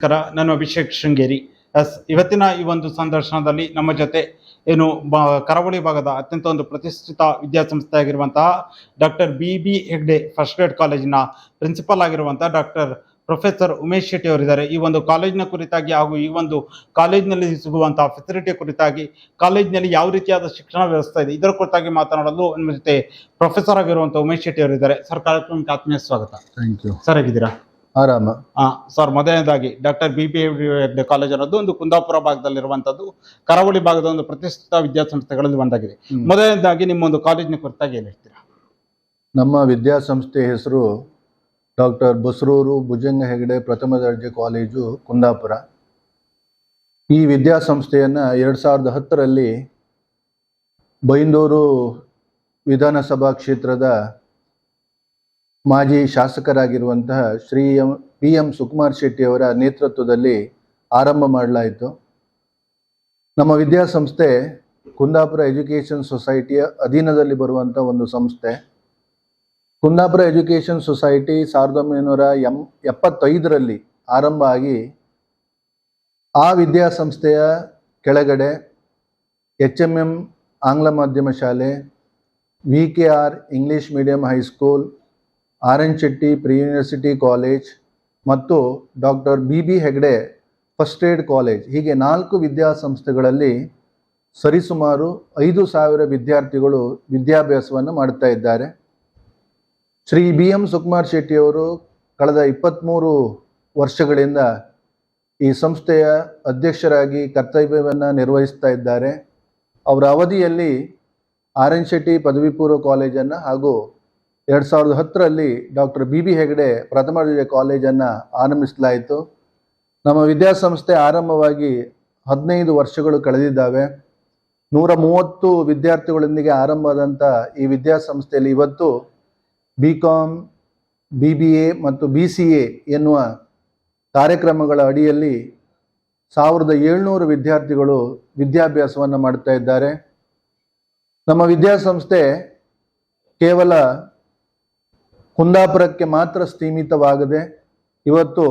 ನಮಸ್ಕಾರ ನಾನು ಅಭಿಷೇಕ್ ಶೃಂಗೇರಿ. ಎಸ್ ಇವತ್ತಿನ ಈ ಒಂದು ಸಂದರ್ಶನದಲ್ಲಿ ನಮ್ಮ ಜೊತೆ ಏನು ಬ- ಕರಾವಳಿ ಭಾಗದ ಅತ್ಯಂತ ಒಂದು ಪ್ರತಿಷ್ಠಿತ ವಿದ್ಯಾಸಂಸ್ಥೆ ಆಗಿರುವಂತಹ doctor B B Hegde first grade ಕಾಲೇಜಿನ ಪ್ರಿನ್ಸಿಪಲ್ ಆಗಿರುವಂತಹ ಡಾಕ್ಟರ್ ಪ್ರೊಫೆಸರ್ ಉಮೇಶ್ ಶೆಟ್ಟಿ ಅವರಿದ್ದಾರೆ. ಈ ಒಂದು ಕಾಲೇಜಿನ ಕುರಿತಾಗಿ ಹಾಗೂ ಈ ಒಂದು ಕಾಲೇಜಿನಲ್ಲಿ ಸಿಗುವಂತಹ ಫೆಸಿಲಿಟಿ ಕುರಿತಾಗಿ ಕಾಲೇಜಿನಲ್ಲಿ ಯಾವ ರೀತಿಯಾದ ಶಿಕ್ಷಣ ವ್ಯವಸ್ಥೆ ಇದೆ ಇದರ ಕುರಿತಾಗಿ ಮಾತನಾಡಲು ನಮ್ಮ ಜೊತೆ ಪ್ರೊಫೆಸರ್ ಆಗಿರುವಂತಹ ಉಮೇಶ್ ಶೆಟ್ಟಿ ಅವರಿದ್ದಾರೆ. ಸರ್ ಕಾರ್ಯಕ್ರಮಕ್ಕೆ ಆತ್ಮೀಯ ಸ್ವಾಗತ. ಥ್ಯಾಂಕ್ ಯು ಸರ್ ಹೇಗಿದ್ದೀರಾ? ಆರಾಮ. ಸರ್ ಮೊದಲನೇದಾಗಿ doctor B P Hegde college ಅನ್ನೋದು ಒಂದು ಕುಂದಾಪುರ ಭಾಗದಲ್ಲಿರುವಂತದ್ದು ಕರಾವಳಿ ಭಾಗದ ಒಂದು ಪ್ರತಿಷ್ಠಿತ ವಿದ್ಯಾಸಂಸ್ಥೆಗಳಲ್ಲಿ ಒಂದಾಗಿದೆ. ಮೊದಲನೇದಾಗಿ ನಿಮ್ಮ ಒಂದು ಕಾಲೇಜಿನ ಕುರಿತಾಗಿ ಏನು ಹೇಳ್ತೀರಾ? ನಮ್ಮ ವಿದ್ಯಾಸಂಸ್ಥೆ ಹೆಸರು ಡಾಕ್ಟರ್ ಬಸರೂರು ಭುಜಂಗ ಹೆಗಡೆ ಪ್ರಥಮ ದರ್ಜೆ ಕಾಲೇಜು ಕುಂದಾಪುರ. ಈ ವಿದ್ಯಾಸಂಸ್ಥೆಯನ್ನು ಎರಡು ಸಾವಿರದ ಹತ್ತರಲ್ಲಿ ಬೈಂದೂರು ವಿಧಾನಸಭಾ ಕ್ಷೇತ್ರದ ಮಾಜಿ ಶಾಸಕರಾಗಿರುವಂತಹ Shri M, P M Sukumar ಶೆಟ್ಟಿಯವರ ನೇತೃತ್ವದಲ್ಲಿ ಆರಂಭ ಮಾಡಲಾಯಿತು. ನಮ್ಮ ವಿದ್ಯಾಸಂಸ್ಥೆ ಕುಂದಾಪುರ ಎಜುಕೇಷನ್ ಸೊಸೈಟಿಯ ಅಧೀನದಲ್ಲಿ ಬರುವಂಥ ಒಂದು ಸಂಸ್ಥೆ. ಕುಂದಾಪುರ ಎಜುಕೇಷನ್ ಸೊಸೈಟಿ ಸಾವಿರದ ಒಂಬೈನೂರ ಎಂ, ಎಪ್ಪತ್ತೈದರಲ್ಲಿ ಆರಂಭ ಆಗಿ ಆ ವಿದ್ಯಾಸಂಸ್ಥೆಯ ಕೆಳಗಡೆ ಎಚ್ ಎಂ ಎಂ ಆಂಗ್ಲ ಮಾಧ್ಯಮ ಶಾಲೆ, V K R English medium high school R N Shetty, pre university college ಮತ್ತು doctor B B Hegde first aid college. ಹೀಗೆ ನಾಲ್ಕು ವಿದ್ಯಾಸಂಸ್ಥೆಗಳಲ್ಲಿ ಸರಿಸುಮಾರು ಐದು ಸಾವಿರ ವಿದ್ಯಾರ್ಥಿಗಳು ವಿದ್ಯಾಭ್ಯಾಸವನ್ನು ಮಾಡ್ತಾ ಇದ್ದಾರೆ. ಶ್ರೀ ಬಿ ಎಂ ಸುಕುಮಾರ್ ಶೆಟ್ಟಿಯವರು ಕಳೆದ ಇಪ್ಪತ್ತ್ಮೂರು ವರ್ಷಗಳಿಂದ ಈ ಸಂಸ್ಥೆಯ ಅಧ್ಯಕ್ಷರಾಗಿ ಕರ್ತವ್ಯವನ್ನು ನಿರ್ವಹಿಸ್ತಾ ಇದ್ದಾರೆ. ಅವರ ಅವಧಿಯಲ್ಲಿ ಆರ್ ಎನ್ ಶೆಟ್ಟಿ ಪದವಿ ಪೂರ್ವ ಕಾಲೇಜನ್ನು ಹಾಗೂ ಎರಡು ಸಾವಿರದ ಹತ್ತರಲ್ಲಿ ಡಾಕ್ಟರ್ ಬಿ ಬಿ ಹೆಗಡೆ ಪ್ರಥಮ ದರ್ಜೆ ಕಾಲೇಜನ್ನು ಆರಂಭಿಸಲಾಯಿತು. ನಮ್ಮ ವಿದ್ಯಾಸಂಸ್ಥೆ ಆರಂಭವಾಗಿ ಹದಿನೈದು ವರ್ಷಗಳು ಕಳೆದಿದ್ದಾವೆ. ನೂರ ಮೂವತ್ತು ವಿದ್ಯಾರ್ಥಿಗಳೊಂದಿಗೆ ಆರಂಭವಾದಂಥ ಈ ವಿದ್ಯಾಸಂಸ್ಥೆಯಲ್ಲಿ ಇವತ್ತು B com B B A ಮತ್ತು ಬಿ ಸಿ ಎ ಎನ್ನುವ ಕಾರ್ಯಕ್ರಮಗಳ ಅಡಿಯಲ್ಲಿ ಸಾವಿರದ ಏಳ್ನೂರು ವಿದ್ಯಾರ್ಥಿಗಳು ವಿದ್ಯಾಭ್ಯಾಸವನ್ನು ಮಾಡ್ತಾ ಇದ್ದಾರೆ. ನಮ್ಮ ವಿದ್ಯಾಸಂಸ್ಥೆ ಕೇವಲ ಕುಂದಾಪುರಕ್ಕೆ ಮಾತ್ರ ಸೀಮಿತವಾಗದೆ ಇವತ್ತು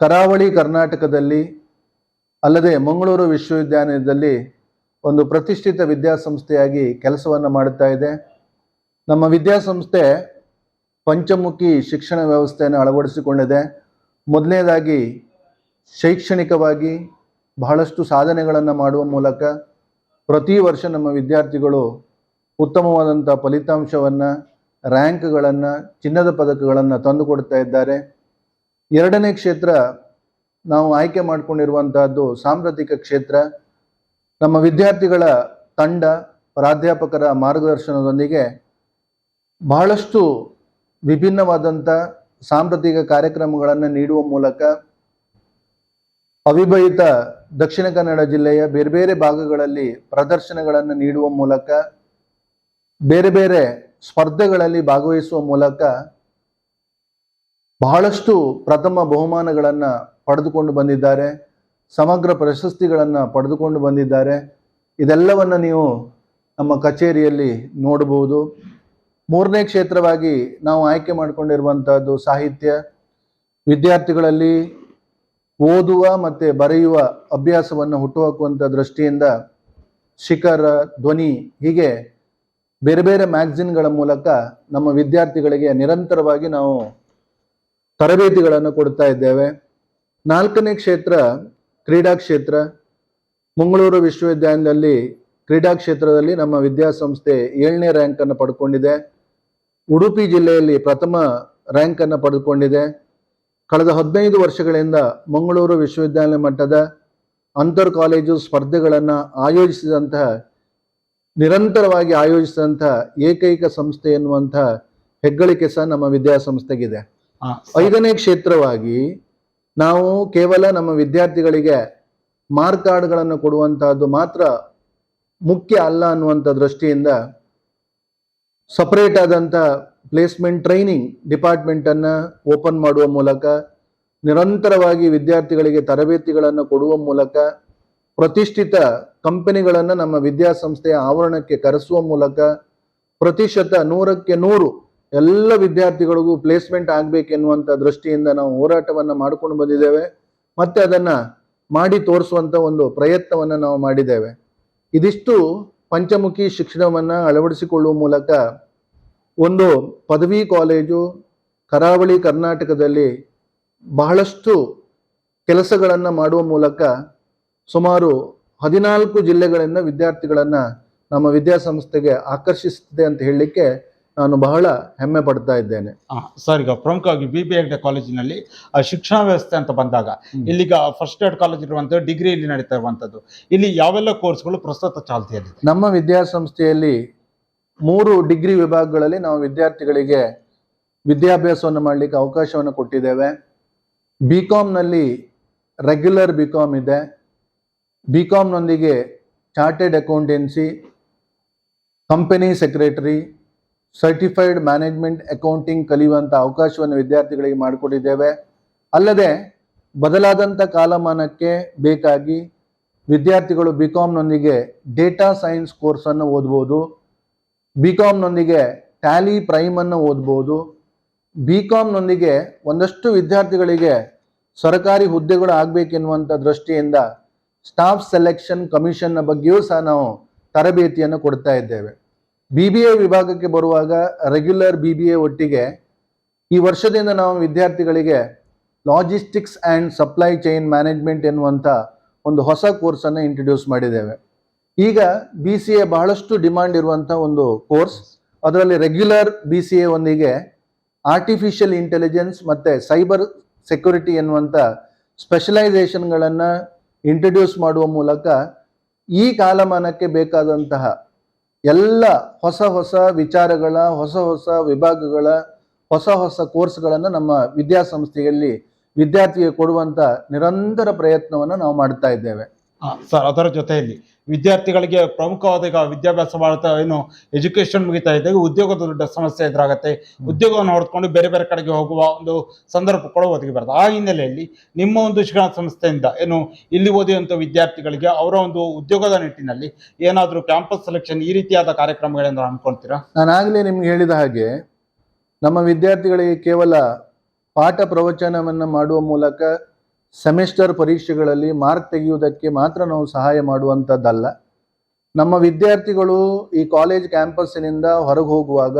ಕರಾವಳಿ ಕರ್ನಾಟಕದಲ್ಲಿ ಅಲ್ಲದೆ ಮಂಗಳೂರು ವಿಶ್ವವಿದ್ಯಾಲಯದಲ್ಲಿ ಒಂದು ಪ್ರತಿಷ್ಠಿತ ವಿದ್ಯಾಸಂಸ್ಥೆಯಾಗಿ ಕೆಲಸವನ್ನು ಮಾಡುತ್ತಾ ಇದೆ. ನಮ್ಮ ವಿದ್ಯಾಸಂಸ್ಥೆ ಪಂಚಮುಖಿ ಶಿಕ್ಷಣ ವ್ಯವಸ್ಥೆಯನ್ನು ಅಳವಡಿಸಿಕೊಂಡಿದೆ. ಮೊದಲನೇದಾಗಿ ಶೈಕ್ಷಣಿಕವಾಗಿ ಬಹಳಷ್ಟು ಸಾಧನೆಗಳನ್ನು ಮಾಡುವ ಮೂಲಕ ಪ್ರತಿ ವರ್ಷ ನಮ್ಮ ವಿದ್ಯಾರ್ಥಿಗಳು ಉತ್ತಮವಾದಂಥ ಫಲಿತಾಂಶವನ್ನು ರ್ಯಾಂಕ್ಗಳನ್ನು, ಚಿನ್ನದ ಪದಕಗಳನ್ನು ತಂದುಕೊಡ್ತಾ ಇದ್ದಾರೆ. ಎರಡನೇ ಕ್ಷೇತ್ರ ನಾವು ಆಯ್ಕೆ ಮಾಡಿಕೊಂಡಿರುವಂತಹದ್ದು ಸಾಂಪ್ರತಿಕ ಕ್ಷೇತ್ರ. ನಮ್ಮ ವಿದ್ಯಾರ್ಥಿಗಳ ತಂಡ, ಪ್ರಾಧ್ಯಾಪಕರ ಮಾರ್ಗದರ್ಶನದೊಂದಿಗೆ ಬಹಳಷ್ಟು ವಿಭಿನ್ನವಾದಂಥ ಸಾಂಪ್ರತಿಕ ಕಾರ್ಯಕ್ರಮಗಳನ್ನು ನೀಡುವ ಮೂಲಕ ಅವಿಭಜಿತ ದಕ್ಷಿಣ ಕನ್ನಡ ಜಿಲ್ಲೆಯ ಬೇರೆ ಬೇರೆ ಭಾಗಗಳಲ್ಲಿ ಪ್ರದರ್ಶನಗಳನ್ನು ನೀಡುವ ಮೂಲಕ ಬೇರೆ ಬೇರೆ ಸ್ಪರ್ಧೆಗಳಲ್ಲಿ ಭಾಗವಹಿಸುವ ಮೂಲಕ ಬಹಳಷ್ಟು ಪ್ರಥಮ ಬಹುಮಾನಗಳನ್ನು ಪಡೆದುಕೊಂಡು ಬಂದಿದ್ದಾರೆ, ಸಮಗ್ರ ಪ್ರಶಸ್ತಿಗಳನ್ನು ಪಡೆದುಕೊಂಡು ಬಂದಿದ್ದಾರೆ. ಇದೆಲ್ಲವನ್ನು ನೀವು ನಮ್ಮ ಕಚೇರಿಯಲ್ಲಿ ನೋಡಬಹುದು. ಮೂರನೇ ಕ್ಷೇತ್ರವಾಗಿ ನಾವು ಆಯ್ಕೆ ಮಾಡಿಕೊಂಡಿರುವಂಥದ್ದು ಸಾಹಿತ್ಯ. ವಿದ್ಯಾರ್ಥಿಗಳಲ್ಲಿ ಓದುವ ಮತ್ತು ಬರೆಯುವ ಅಭ್ಯಾಸವನ್ನು ಹುಟ್ಟುಹಾಕುವಂಥ ದೃಷ್ಟಿಯಿಂದ ಶಿಖರ, ಧ್ವನಿ ಹೀಗೆ ಬೇರೆ ಬೇರೆ ಮ್ಯಾಗ್ಝಿನ್ಗಳ ಮೂಲಕ ನಮ್ಮ ವಿದ್ಯಾರ್ಥಿಗಳಿಗೆ ನಿರಂತರವಾಗಿ ನಾವು ತರಬೇತಿಗಳನ್ನು ಕೊಡ್ತಾ ಇದ್ದೇವೆ. ನಾಲ್ಕನೇ ಕ್ಷೇತ್ರ ಕ್ರೀಡಾ ಕ್ಷೇತ್ರ. ಮಂಗಳೂರು ವಿಶ್ವವಿದ್ಯಾಲಯದಲ್ಲಿ ಕ್ರೀಡಾ ಕ್ಷೇತ್ರದಲ್ಲಿ ನಮ್ಮ ವಿದ್ಯಾಸಂಸ್ಥೆ ಏಳನೇ ರ್ಯಾಂಕನ್ನು ಪಡ್ಕೊಂಡಿದೆ. ಉಡುಪಿ ಜಿಲ್ಲೆಯಲ್ಲಿ ಪ್ರಥಮ ರ್ಯಾಂಕನ್ನು ಪಡೆದುಕೊಂಡಿದೆ ಕಳೆದ ಹದಿನೈದು ವರ್ಷಗಳಿಂದ ಮಂಗಳೂರು ವಿಶ್ವವಿದ್ಯಾಲಯ ಮಟ್ಟದ ಅಂತರ್ ಕಾಲೇಜು ಸ್ಪರ್ಧೆಗಳನ್ನು ಆಯೋಜಿಸಿದಂತಹ ನಿರಂತರವಾಗಿ ಆಯೋಜಿಸಿದಂಥ ಏಕೈಕ ಸಂಸ್ಥೆ ಎನ್ನುವಂಥ ಹೆಗ್ಗಳಿಕೆ ಸಹ ನಮ್ಮ ವಿದ್ಯಾಸಂಸ್ಥೆಗಿದೆ. ಐದನೇ ಕ್ಷೇತ್ರವಾಗಿ ನಾವು ಕೇವಲ ನಮ್ಮ ವಿದ್ಯಾರ್ಥಿಗಳಿಗೆ ಮಾರ್ಕ್ ಕಾರ್ಡ್ಗಳನ್ನು ಕೊಡುವಂತಹದ್ದು ಮಾತ್ರ ಮುಖ್ಯ ಅಲ್ಲ ಅನ್ನುವಂಥ ದೃಷ್ಟಿಯಿಂದ ಸಪರೇಟ್ ಆದಂಥ ಪ್ಲೇಸ್ಮೆಂಟ್ ಟ್ರೈನಿಂಗ್ ಡಿಪಾರ್ಟ್ಮೆಂಟನ್ನು ಓಪನ್ ಮಾಡುವ ಮೂಲಕ ನಿರಂತರವಾಗಿ ವಿದ್ಯಾರ್ಥಿಗಳಿಗೆ ತರಬೇತಿಗಳನ್ನು ಕೊಡುವ ಮೂಲಕ ಪ್ರತಿಷ್ಠಿತ ಕಂಪನಿಗಳನ್ನು ನಮ್ಮ ವಿದ್ಯಾಸಂಸ್ಥೆಯ ಆವರಣಕ್ಕೆ ಕರೆಸುವ ಮೂಲಕ ಪ್ರತಿಶತ ನೂರಕ್ಕೆ ನೂರು ಎಲ್ಲ ವಿದ್ಯಾರ್ಥಿಗಳಿಗೂ ಪ್ಲೇಸ್ಮೆಂಟ್ ಆಗಬೇಕೆನ್ನುವಂಥ ದೃಷ್ಟಿಯಿಂದ ನಾವು ಹೋರಾಟವನ್ನ ಮಾಡಿಕೊಂಡು ಬಂದಿದ್ದೇವೆ. ಮತ್ತೆ ಅದನ್ನ ಮಾಡಿ ತೋರಿಸುವಂತ ಒಂದು ಪ್ರಯತ್ನವನ್ನ ನಾವು ಮಾಡಿದ್ದೇವೆ. ಇದಿಷ್ಟು ಪಂಚಮುಖಿ ಶಿಕ್ಷಣವನ್ನ ಅಳವಡಿಸಿಕೊಳ್ಳುವ ಮೂಲಕ ಒಂದು ಪದವಿ ಕಾಲೇಜು, ಕರಾವಳಿ ಕರ್ನಾಟಕದಲ್ಲಿ ಬಹಳಷ್ಟು ಕೆಲಸಗಳನ್ನು ಮಾಡುವ ಮೂಲಕ ಸುಮಾರು ಹದಿನಾಲ್ಕು ಜಿಲ್ಲೆಗಳಿಂದ ವಿದ್ಯಾರ್ಥಿಗಳನ್ನ ನಮ್ಮ ವಿದ್ಯಾಸಂಸ್ಥೆಗೆ ಆಕರ್ಷಿಸುತ್ತದೆ ಅಂತ ಹೇಳಲಿಕ್ಕೆ ನಾನು ಬಹಳ ಹೆಮ್ಮೆ ಪಡ್ತಾ ಇದ್ದೇನೆ. ಸರ್ ಈಗ ಪ್ರಮುಖವಾಗಿ ಬಿ ಬಿ ಹೆಗ್ಡೆ ಕಾಲೇಜಿನಲ್ಲಿ ಆ, ಶಿಕ್ಷಣ ವ್ಯವಸ್ಥೆ ಅಂತ ಬಂದಾಗ. ಇಲ್ಲಿಗ ಫಸ್ಟ್ ಏಡ್ ಕಾಲೇಜ್ ಇರುವಂತಹ ಡಿಗ್ರಿ ಇಲ್ಲಿ ನಡೀತಾ ಇರುವಂತದ್ದು ಇಲ್ಲಿ ಯಾವೆಲ್ಲ ಕೋರ್ಸ್ಗಳು ಪ್ರಸ್ತುತ ಚಾಲ್ತಿಯಲ್ಲಿ ನಮ್ಮ ವಿದ್ಯಾಸಂಸ್ಥೆಯಲ್ಲಿ ಮೂರು ಡಿಗ್ರಿ ವಿಭಾಗಗಳಲ್ಲಿ ನಾವು ವಿದ್ಯಾರ್ಥಿಗಳಿಗೆ ವಿದ್ಯಾಭ್ಯಾಸವನ್ನು ಮಾಡಲಿಕ್ಕೆ ಅವಕಾಶವನ್ನು ಕೊಟ್ಟಿದ್ದೇವೆ. ಬಿ ಕಾಮ್ನಲ್ಲಿ ರೆಗ್ಯುಲರ್ ಬಿ ಕಾಮ್ ಇದೆ. B ಕಾಮ್ನೊಂದಿಗೆ chartered accountancy company secretary certified management accounting ಕಲಿಯುವಂಥ ಅವಕಾಶವನ್ನು ವಿದ್ಯಾರ್ಥಿಗಳಿಗೆ ಮಾಡಿಕೊಟ್ಟಿದ್ದೇವೆ. ಅಲ್ಲದೆ ಬದಲಾದಂಥ ಕಾಲಮಾನಕ್ಕೆ ಬೇಕಾಗಿ ವಿದ್ಯಾರ್ಥಿಗಳು ಬಿ ಕಾಮ್ನೊಂದಿಗೆ ಡೇಟಾ ಸೈನ್ಸ್ ಕೋರ್ಸನ್ನು ಓದ್ಬೋದು. ಬಿ ಕಾಮ್ನೊಂದಿಗೆ ಟ್ಯಾಲಿ ಪ್ರೈಮನ್ನು ಓದ್ಬೋದು. ಬಿ ಕಾಮ್ನೊಂದಿಗೆ ಒಂದಷ್ಟು ವಿದ್ಯಾರ್ಥಿಗಳಿಗೆ ಸರ್ಕಾರಿ ಹುದ್ದೆಗಳು ಆಗಬೇಕೆನ್ನುವಂಥ ದೃಷ್ಟಿಯಿಂದ ಸ್ಟಾಫ್ ಸೆಲೆಕ್ಷನ್ ಕಮಿಷನ್ನ ಬಗ್ಗೆಯೂ ಸಹ ನಾವು ತರಬೇತಿಯನ್ನು ಕೊಡ್ತಾ ಇದ್ದೇವೆ. ಬಿ ಬಿ ಎ ವಿಭಾಗಕ್ಕೆ ಬರುವಾಗ ರೆಗ್ಯುಲರ್ ಬಿ ಬಿ ಎ ಒಟ್ಟಿಗೆ ಈ ವರ್ಷದಿಂದ ನಾವು ವಿದ್ಯಾರ್ಥಿಗಳಿಗೆ logistics and supply chain management ಎನ್ನುವಂಥ ಒಂದು ಹೊಸ ಕೋರ್ಸನ್ನು ಇಂಟ್ರೊಡ್ಯೂಸ್ ಮಾಡಿದ್ದೇವೆ. ಈಗ ಬಿ ಸಿ ಎ ಬಹಳಷ್ಟು ಡಿಮಾಂಡ್ ಇರುವಂಥ ಒಂದು ಕೋರ್ಸ್ ಅದರಲ್ಲಿ ರೆಗ್ಯುಲರ್ ಬಿ ಸಿ ಎ ಒಂದಿಗೆ ಆರ್ಟಿಫಿಷಿಯಲ್ ಇಂಟೆಲಿಜೆನ್ಸ್ ಮತ್ತು ಸೈಬರ್ ಸೆಕ್ಯುರಿಟಿ ಎನ್ನುವಂಥ ಸ್ಪೆಷಲೈಸೇಷನ್ಗಳನ್ನು ಇಂಟ್ರೊಡ್ಯೂಸ್ ಮಾಡುವ ಮೂಲಕ ಈ ಕಾಲಮಾನಕ್ಕೆ ಬೇಕಾದಂತಹ ಎಲ್ಲ ಹೊಸ ಹೊಸ ವಿಚಾರಗಳ, ಹೊಸ ಹೊಸ ವಿಭಾಗಗಳ, ಹೊಸ ಹೊಸ ಕೋರ್ಸ್ಗಳನ್ನು ನಮ್ಮ ವಿದ್ಯಾಸಂಸ್ಥೆಯಲ್ಲಿ ವಿದ್ಯಾರ್ಥಿಗೆ ಕೊಡುವಂಥ ನಿರಂತರ ಪ್ರಯತ್ನವನ್ನು ನಾವು ಮಾಡ್ತಾ ಇದ್ದೇವೆ. ಸರ್ ಅದರ ಜೊತೆಯಲ್ಲಿ ವಿದ್ಯಾರ್ಥಿಗಳಿಗೆ ಪ್ರಮುಖವಾದ ಈಗ ವಿದ್ಯಾಭ್ಯಾಸ ಮಾಡ್ತಾ ಏನು ಎಜುಕೇಶನ್ ಮುಗಿತಾ ಇದ್ದಾಗ ಉದ್ಯೋಗದ ದೊಡ್ಡ ಸಮಸ್ಯೆ ಎದುರಾಗತ್ತೆ. ಉದ್ಯೋಗವನ್ನು ಹೊಡೆದುಕೊಂಡು ಬೇರೆ ಬೇರೆ ಕಡೆಗೆ ಹೋಗುವ ಒಂದು ಸಂದರ್ಭ ಕೂಡ ಒದಗಿ ಬರ್ತದೆ. ಆ ಹಿನ್ನೆಲೆಯಲ್ಲಿ ನಿಮ್ಮ ಒಂದು ಶಿಕ್ಷಣ ಸಂಸ್ಥೆಯಿಂದ ಏನು ಇಲ್ಲಿ ಓದಿದಂಥ ವಿದ್ಯಾರ್ಥಿಗಳಿಗೆ ಅವರ ಒಂದು ಉದ್ಯೋಗದ ನಿಟ್ಟಿನಲ್ಲಿ ಏನಾದರೂ ಕ್ಯಾಂಪಸ್ ಸೆಲೆಕ್ಷನ್ ಈ ರೀತಿಯಾದ ಕಾರ್ಯಕ್ರಮಗಳಿಂದ ಅನ್ಕೊಂತೀರಾ ನಾನಾಗಲೇ ನಿಮ್ಗೆ ಹೇಳಿದ ಹಾಗೆ ನಮ್ಮ ವಿದ್ಯಾರ್ಥಿಗಳಿಗೆ ಕೇವಲ ಪಾಠ ಪ್ರವಚನವನ್ನು ಮಾಡುವ ಮೂಲಕ ಸೆಮಿಸ್ಟರ್ ಪರೀಕ್ಷೆಗಳಲ್ಲಿ ಮಾರ್ಕ್ ತೆಗೆಯುವುದಕ್ಕೆ ಮಾತ್ರ ನಾವು ಸಹಾಯ ಮಾಡುವಂಥದ್ದಲ್ಲ. ನಮ್ಮ ವಿದ್ಯಾರ್ಥಿಗಳು ಈ ಕಾಲೇಜ್ ಕ್ಯಾಂಪಸ್ಸಿನಿಂದ ಹೊರಗೆ ಹೋಗುವಾಗ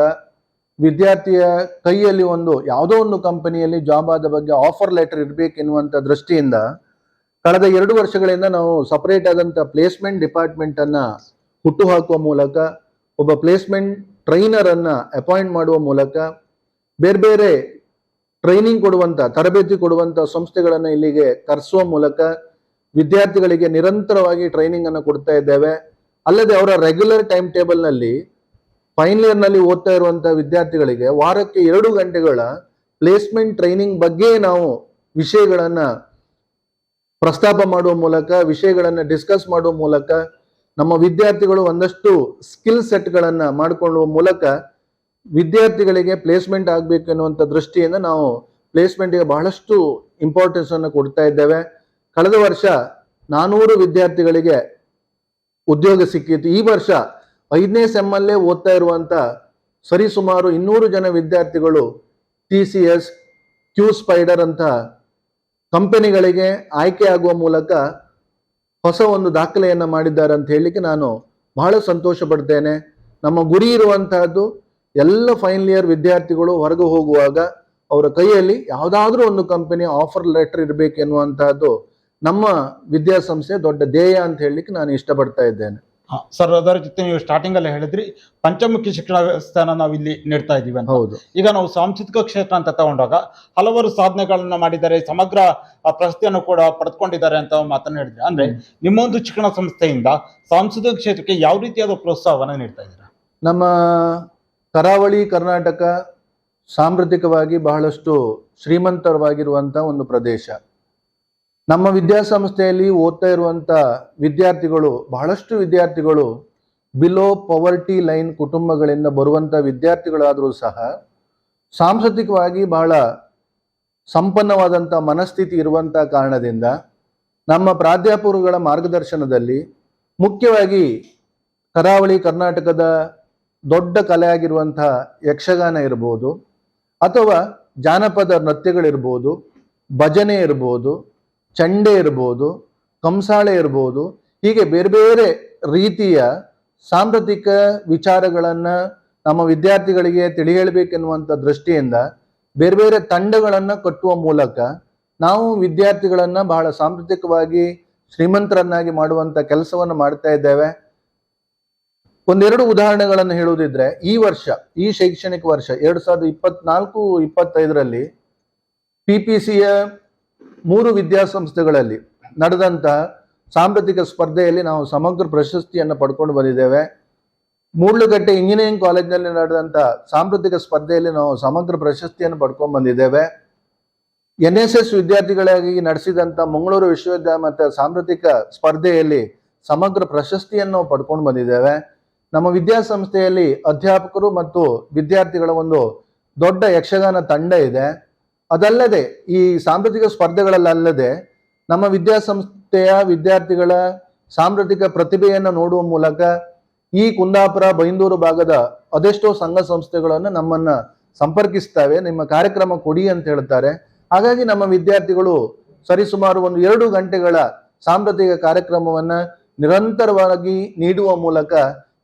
ವಿದ್ಯಾರ್ಥಿಯ ಕೈಯಲ್ಲಿ ಒಂದು ಯಾವುದೋ ಒಂದು ಕಂಪನಿಯಲ್ಲಿ ಜಾಬ್ ಆದ ಬಗ್ಗೆ ಆಫರ್ ಲೆಟರ್ ಇರಬೇಕೆನ್ನುವಂಥ ದೃಷ್ಟಿಯಿಂದ ಕಳೆದ ಎರಡು ವರ್ಷಗಳಿಂದ ನಾವು ಸಪರೇಟ್ ಆದಂಥ ಪ್ಲೇಸ್ಮೆಂಟ್ ಡಿಪಾರ್ಟ್ಮೆಂಟನ್ನು ಹುಟ್ಟುಹಾಕುವ ಮೂಲಕ, ಒಬ್ಬ ಪ್ಲೇಸ್ಮೆಂಟ್ ಟ್ರೈನರನ್ನು ಅಪಾಯಿಂಟ್ ಮಾಡುವ ಮೂಲಕ ಬೇರೆ ಬೇರೆ ಟ್ರೈನಿಂಗ್ ಕೊಡುವಂತ, ತರಬೇತಿ ಕೊಡುವಂತ ಸಂಸ್ಥೆಗಳನ್ನ ಇಲ್ಲಿಗೆ ಕರೆಸುವ ಮೂಲಕ ವಿದ್ಯಾರ್ಥಿಗಳಿಗೆ ನಿರಂತರವಾಗಿ ಟ್ರೈನಿಂಗ್ ಅನ್ನು ಕೊಡ್ತಾ ಇದ್ದೇವೆ. ಅಲ್ಲದೆ ಅವರ ರೆಗ್ಯುಲರ್ ಟೈಮ್ ಟೇಬಲ್ನಲ್ಲಿ ಫೈನಲ್ ಇಯರ್ನಲ್ಲಿ ಓದ್ತಾ ಇರುವಂತಹ ವಿದ್ಯಾರ್ಥಿಗಳಿಗೆ ವಾರಕ್ಕೆ ಎರಡು ಗಂಟೆಗಳ ಪ್ಲೇಸ್ಮೆಂಟ್ ಟ್ರೈನಿಂಗ್ ಬಗ್ಗೆ ನಾವು ವಿಷಯಗಳನ್ನ ಪ್ರಸ್ತಾಪ ಮಾಡುವ ಮೂಲಕ, ವಿಷಯಗಳನ್ನ ಡಿಸ್ಕಸ್ ಮಾಡುವ ಮೂಲಕ, ನಮ್ಮ ವಿದ್ಯಾರ್ಥಿಗಳು ಒಂದಷ್ಟು ಸ್ಕಿಲ್ ಸೆಟ್ಗಳನ್ನ ಮಾಡಿಕೊಳ್ಳುವ ಮೂಲಕ ವಿದ್ಯಾರ್ಥಿಗಳಿಗೆ ಪ್ಲೇಸ್ಮೆಂಟ್ ಆಗಬೇಕು ಎನ್ನುವಂಥ ದೃಷ್ಟಿಯಿಂದ ನಾವು ಪ್ಲೇಸ್ಮೆಂಟ್ಗೆ ಬಹಳಷ್ಟು ಇಂಪಾರ್ಟೆನ್ಸ್ ಅನ್ನು ಕೊಡ್ತಾ ಇದ್ದೇವೆ. ಕಳೆದ ವರ್ಷ ನಾನೂರು ವಿದ್ಯಾರ್ಥಿಗಳಿಗೆ ಉದ್ಯೋಗ ಸಿಕ್ಕಿತ್ತು. ಈ ವರ್ಷ ಐದನೇ ಸೆಮ್ಮಲ್ಲೇ ಓದ್ತಾ ಇರುವಂತ ಸರಿಸುಮಾರು ಇನ್ನೂರು ಜನ ವಿದ್ಯಾರ್ಥಿಗಳು T C S Q Spider ಅಂತ ಕಂಪನಿಗಳಿಗೆ ಆಯ್ಕೆ ಆಗುವ ಮೂಲಕ ಹೊಸ ಒಂದು ದಾಖಲೆಯನ್ನು ಮಾಡಿದ್ದಾರೆ ಅಂತ ಹೇಳಲಿಕ್ಕೆ ನಾನು ಬಹಳ ಸಂತೋಷ ಪಡ್ತೇನೆ ನಮ್ಮ ಗುರಿ ಇರುವಂತಹದ್ದು ಎಲ್ಲ ಫೈನಲ್ ಇಯರ್ ವಿದ್ಯಾರ್ಥಿಗಳು ಹೊರಗೆ ಹೋಗುವಾಗ ಅವರ ಕೈಯಲ್ಲಿ ಯಾವುದಾದ್ರೂ ಒಂದು ಕಂಪನಿ ಆಫರ್ ಲೆಟರ್ ಇರಬೇಕು ಎನ್ನುವಂತಹದ್ದು ನಮ್ಮ ವಿದ್ಯಾಸಂಸ್ಥೆ ದೊಡ್ಡ ಧ್ಯೇಯ ಅಂತ ಹೇಳಲಿಕ್ಕೆ ನಾನು ಇಷ್ಟಪಡ್ತಾ ಇದ್ದೇನೆ. ಸರ್ ಅದರ ಜೊತೆ ನೀವು ಸ್ಟಾರ್ಟಿಂಗ್ ಅಲ್ಲಿ ಹೇಳಿದ್ರಿ ಪಂಚಮುಖಿ ಶಿಕ್ಷಣ ವ್ಯವಸ್ಥೆನ ನಾವು ಇಲ್ಲಿ ನೀಡ್ತಾ ಇದೀವಿ ಅಂತ. ಹೌದು. ಈಗ ನಾವು ಸಾಂಸ್ಕೃತಿಕ ಕ್ಷೇತ್ರ ಅಂತ ತಗೊಂಡಾಗ ಹಲವಾರು ಸಾಧನೆಗಳನ್ನ ಮಾಡಿದ್ದಾರೆ ಸಮಗ್ರ ಪ್ರಶಸ್ತಿಯನ್ನು ಕೂಡ ಪಡೆದುಕೊಂಡಿದ್ದಾರೆ ಅಂತ ಮಾತನ್ನ ಹೇಳಿದ್ರೆ. ಅಂದ್ರೆ ನಿಮ್ಮ ಒಂದು ಶಿಕ್ಷಣ ಸಂಸ್ಥೆಯಿಂದ ಸಾಂಸ್ಕೃತಿಕ ಕ್ಷೇತ್ರಕ್ಕೆ ಯಾವ ರೀತಿಯಾದ ಪ್ರೋತ್ಸಾಹವನ್ನು ನೀಡ್ತಾ ಇದ್ದೀರಾ? ನಮ್ಮ ಕರಾವಳಿ ಕರ್ನಾಟಕ ಸಾಂಸ್ಕೃತಿಕವಾಗಿ ಬಹಳಷ್ಟು ಶ್ರೀಮಂತರವಾಗಿರುವಂಥ ಒಂದು ಪ್ರದೇಶ. ನಮ್ಮ ವಿದ್ಯಾಸಂಸ್ಥೆಯಲ್ಲಿ ಓದ್ತಾ ಇರುವಂತ ವಿದ್ಯಾರ್ಥಿಗಳು, ಬಹಳಷ್ಟು ವಿದ್ಯಾರ್ಥಿಗಳು ಬಿಲೋ ಪವರ್ಟಿ ಲೈನ್ ಕುಟುಂಬಗಳಿಂದ ಬರುವಂತ ವಿದ್ಯಾರ್ಥಿಗಳಾದರೂ ಸಹ ಸಾಂಸ್ಕೃತಿಕವಾಗಿ ಬಹಳ ಸಂಪನ್ನವಾದಂಥ ಮನಸ್ಥಿತಿ ಇರುವಂಥ ಕಾರಣದಿಂದ ನಮ್ಮ ಪ್ರಾಧ್ಯಾಪಕರುಗಳ ಮಾರ್ಗದರ್ಶನದಲ್ಲಿ ಮುಖ್ಯವಾಗಿ ಕರಾವಳಿ ಕರ್ನಾಟಕದ ದೊಡ್ಡ ಕಲೆ ಆಗಿರುವಂತಹ ಯಕ್ಷಗಾನ ಇರ್ಬೋದು, ಅಥವಾ ಜಾನಪದ ನೃತ್ಯಗಳಿರ್ಬೋದು, ಭಜನೆ ಇರ್ಬೋದು, ಚಂಡೆ ಇರ್ಬೋದು, ಕಂಸಾಳೆ ಇರ್ಬೋದು, ಹೀಗೆ ಬೇರೆ ಬೇರೆ ರೀತಿಯ ಸಾಂಪ್ರತಿಕ ವಿಚಾರಗಳನ್ನು ನಮ್ಮ ವಿದ್ಯಾರ್ಥಿಗಳಿಗೆ ತಿಳಿ ಹೇಳಬೇಕೆನ್ನುವಂಥ ದೃಷ್ಟಿಯಿಂದ ಬೇರೆ ಬೇರೆ ತಂಡಗಳನ್ನು ಕಟ್ಟುವ ಮೂಲಕ ನಾವು ವಿದ್ಯಾರ್ಥಿಗಳನ್ನು ಬಹಳ ಸಾಂಸ್ಕೃತಿಕವಾಗಿ ಶ್ರೀಮಂತರನ್ನಾಗಿ ಮಾಡುವಂಥ ಕೆಲಸವನ್ನು ಮಾಡ್ತಾ ಇದ್ದೇವೆ. ಒಂದೆರಡು ಉದಾಹರಣೆಗಳನ್ನು ಹೇಳುವುದಿದ್ರೆ, ಈ ವರ್ಷ, ಈ ಶೈಕ್ಷಣಿಕ ವರ್ಷ, ಎರಡ್ ಸಾವಿರದ ಇಪ್ಪತ್ನಾಲ್ಕು, ಇಪ್ಪತ್ತೈದರಲ್ಲಿ ಪಿ ಪಿ ಸಿಯ ಮೂರು ವಿದ್ಯಾಸಂಸ್ಥೆಗಳಲ್ಲಿ ನಡೆದಂತ ಸಾಂಪ್ರತಿಕ ಸ್ಪರ್ಧೆಯಲ್ಲಿ ನಾವು ಸಮಗ್ರ ಪ್ರಶಸ್ತಿಯನ್ನು ಪಡ್ಕೊಂಡು ಬಂದಿದ್ದೇವೆ. ಮೂಡ್ಲುಗಟ್ಟೆ ಇಂಜಿನಿಯರಿಂಗ್ ಕಾಲೇಜಿನಲ್ಲಿ ನಡೆದಂತ ಸಾಂಪ್ರತಿಕ ಸ್ಪರ್ಧೆಯಲ್ಲಿ ನಾವು ಸಮಗ್ರ ಪ್ರಶಸ್ತಿಯನ್ನು ಪಡ್ಕೊಂಡು ಬಂದಿದ್ದೇವೆ. ಎನ್ ಎಸ್ ಎಸ್ ವಿದ್ಯಾರ್ಥಿಗಳಾಗಿ ನಡೆಸಿದಂತ ಮಂಗಳೂರು ವಿಶ್ವವಿದ್ಯಾಲಯ ಮತ್ತು ಸಾಂಪ್ರತಿಕ ಸ್ಪರ್ಧೆಯಲ್ಲಿ ಸಮಗ್ರ ಪ್ರಶಸ್ತಿಯನ್ನು ಪಡ್ಕೊಂಡು ಬಂದಿದ್ದೇವೆ. ನಮ್ಮ ವಿದ್ಯಾಸಂಸ್ಥೆಯಲ್ಲಿ ಅಧ್ಯಾಪಕರು ಮತ್ತು ವಿದ್ಯಾರ್ಥಿಗಳ ಒಂದು ದೊಡ್ಡ ಯಕ್ಷಗಾನ ತಂಡ ಇದೆ. ಅದಲ್ಲದೆ ಈ ಸಾಂಸ್ಕೃತಿಕ ಸ್ಪರ್ಧೆಗಳಲ್ಲದೆ ನಮ್ಮ ವಿದ್ಯಾಸಂಸ್ಥೆಯ ವಿದ್ಯಾರ್ಥಿಗಳ ಸಾಂಸ್ಕೃತಿಕ ಪ್ರತಿಭೆಯನ್ನು ನೋಡುವ ಮೂಲಕ ಈ ಕುಂದಾಪುರ, ಬೈಂದೂರು ಭಾಗದ ಅದೆಷ್ಟೋ ಸಂಘ ಸಂಸ್ಥೆಗಳನ್ನು ನಮ್ಮನ್ನ ಸಂಪರ್ಕಿಸ್ತವೆ ನಿಮ್ಮ ಕಾರ್ಯಕ್ರಮ ಕೊಡಿ ಅಂತ ಹೇಳ್ತಾರೆ ಹಾಗಾಗಿ ನಮ್ಮ ವಿದ್ಯಾರ್ಥಿಗಳು ಸರಿಸುಮಾರು ಒಂದು ಎರಡು ಗಂಟೆಗಳ ಸಾಂಸ್ಕೃತಿಕ ಕಾರ್ಯಕ್ರಮವನ್ನ ನಿರಂತರವಾಗಿ ನೀಡುವ ಮೂಲಕ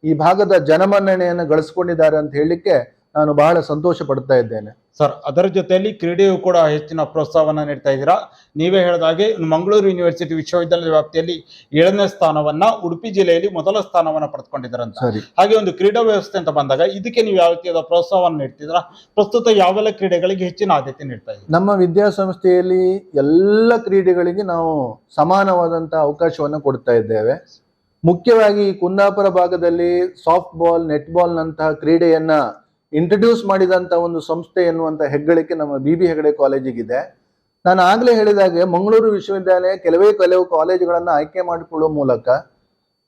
ಈ ಭಾಗದ ಜನಮನ್ನಣೆಯನ್ನು ಗಳಿಸ್ಕೊಂಡಿದ್ದಾರೆ ಅಂತ ಹೇಳಲಿಕ್ಕೆ ನಾನು ಬಹಳ ಸಂತೋಷ ಪಡ್ತಾ ಇದ್ದೇನೆ. ಸರ್ ಅದರ ಜೊತೆಯಲ್ಲಿ ಕ್ರೀಡೆಯು ಕೂಡ ಹೆಚ್ಚಿನ ಪ್ರೋತ್ಸಾಹವನ್ನು ನೀಡ್ತಾ ಇದ್ದೀರಾ? ನೀವೇ ಹೇಳಿದ ಹಾಗೆ ಮಂಗಳೂರು ಯೂನಿವರ್ಸಿಟಿ ವಿಶ್ವವಿದ್ಯಾಲಯದ ವ್ಯಾಪ್ತಿಯಲ್ಲಿ ಏಳನೇ ಸ್ಥಾನವನ್ನ ಉಡುಪಿ ಜಿಲ್ಲೆಯಲ್ಲಿ ಮೊದಲ ಸ್ಥಾನವನ್ನ ಪಡೆದುಕೊಂಡಿದ್ದಾರಂತ. ಅಂತ ಹಾಗೆ ಒಂದು ಕ್ರೀಡಾ ವ್ಯವಸ್ಥೆ ಅಂತ ಬಂದಾಗ ಇದಕ್ಕೆ ನೀವು ಯಾವ ರೀತಿಯಾದ ಪ್ರೋತ್ಸಾಹವನ್ನು ನೀಡ್ತಿದ್ದೀರಾ? ಪ್ರಸ್ತುತ ಯಾವೆಲ್ಲ ಕ್ರೀಡೆಗಳಿಗೆ ಹೆಚ್ಚಿನ ಆದ್ಯತೆ ನೀಡ್ತಾ ಇದ್ದೀವಿ ನಮ್ಮ ವಿದ್ಯಾಸಂಸ್ಥೆಯಲ್ಲಿ ಎಲ್ಲ ಕ್ರೀಡೆಗಳಿಗೆ ನಾವು ಸಮಾನವಾದಂತಹ ಅವಕಾಶವನ್ನು ಕೊಡ್ತಾ ಇದ್ದೇವೆ. ಮುಖ್ಯವಾಗಿ ಈ ಕುಂದಾಪುರ ಭಾಗದಲ್ಲಿ ಸಾಫ್ಟ್ ಬಾಲ್ ನೆಟ್ ಬಾಲ್ ನಂತಹ ಕ್ರೀಡೆಯನ್ನ ಇಂಟ್ರಡ್ಯೂಸ್ ಮಾಡಿದಂತ ಒಂದು ಸಂಸ್ಥೆ ಎನ್ನುವಂತ ಹೆಗ್ಗಳಿಕೆ ನಮ್ಮ ಬಿ ಬಿ ಹೆಗಡೆ ಕಾಲೇಜಿಗಿದೆ. ನಾನು ಆಗ್ಲೇ ಹೇಳಿದಾಗೆ ಮಂಗಳೂರು ವಿಶ್ವವಿದ್ಯಾಲಯ ಕೆಲವೇ ಕೆಲವು ಕಾಲೇಜುಗಳನ್ನು ಆಯ್ಕೆ ಮಾಡಿಕೊಳ್ಳುವ ಮೂಲಕ